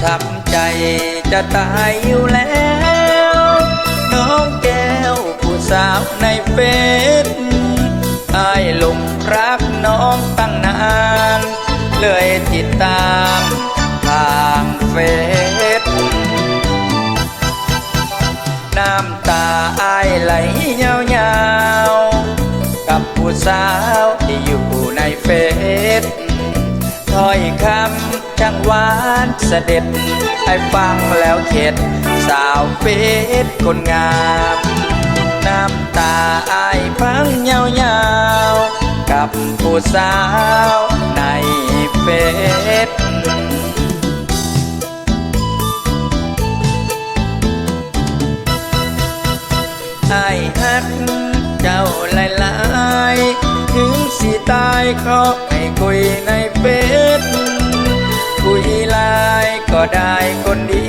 ช้ำใจจะตายอยู่แล้ว น้องแก้วผู้สาวในเฟซอายหลงรักน้องตั้งนาน เลยติดตามทางเฟซน้ำตาอายไหลยาวๆ กับผู้สาวที่อยู่ในเฟซถ้อยคำ จังหวานเสด็จ ให้ฟังแล้วเข็ด สาวเฟซคนงาม น้ำตาอายพังยาวๆ กับผู้สาวในเฟซไอ้ฮักเจ้าหลายลายๆ ถึงสิตายขอให้คุย ก็ได้คนดี